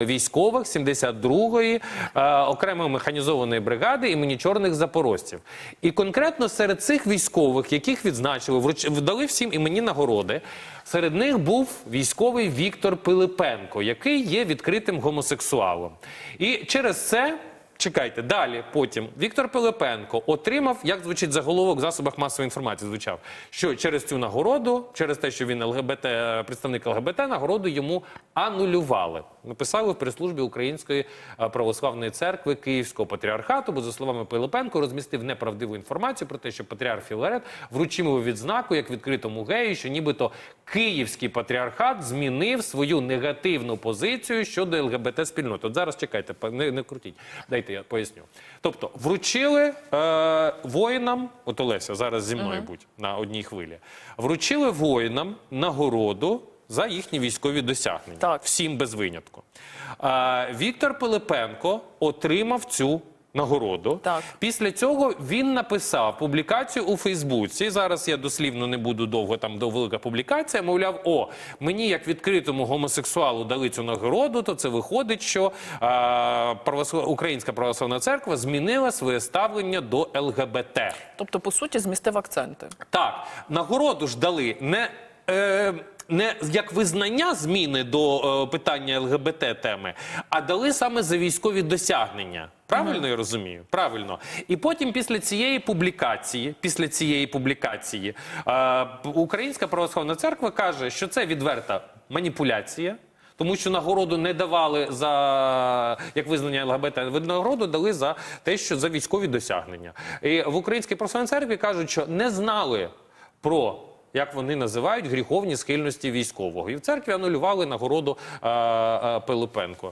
військових 72-ї е, окремої механізованої бригади імені чорних запорожців. І конкретно серед цих військових, яких відзначили, вруч... вдали всім імені нагороди. Серед них був військовий Віктор Пилипенко, який є відкритим гомосексуалом. І через це. Чекайте, далі потім Віктор Пилипенко отримав, як звучить заголовок в засобах масової інформації, звучав, що через цю нагороду, через те, що він ЛГБТ, представник ЛГБТ, нагороду йому анулювали. Написали в прес-службі Української е, православної церкви Київського патріархату, бо за словами Пилипенко розмістив неправдиву інформацію про те, що патріарх Філарет вручив йому відзнаку як відкритому гею, що нібито Київський патріархат змінив свою негативну позицію щодо ЛГБТ спільноти. От зараз чекайте, не, не крутіть. Дайте я поясню. Тобто, вручили е, воїнам, от Олеся зараз зі мною будь на одній хвилі. Вручили воїнам нагороду за їхні військові досягнення. Так. Всім без винятку. Е, Віктор Пилипенко отримав цю. Нагороду Так. після цього він написав публікацію у Фейсбуці. Зараз я дослівно не буду довго там до велика публікація. Мовляв, о, мені як відкритому гомосексуалу дали цю нагороду, то це виходить, що е, православ... Українська православна церква змінила своє ставлення до ЛГБТ. Тобто, по суті, змістив акценти. Так, нагороду ж дали не. Е, не як визнання зміни до е, питання ЛГБТ теми, а дали саме за військові досягнення. Правильно я розумію? Правильно. І потім після цієї публікації, після цієї публікації, е, Українська православна церква каже, що це відверта маніпуляція. Тому що нагороду не давали за як визнання ЛГБТ, нагороду дали за те, що за військові досягнення. І в Українській православній церкві кажуть, що не знали про. Як вони називають гріховні схильності військового, і в церкві анулювали нагороду е, е, Пилипенко.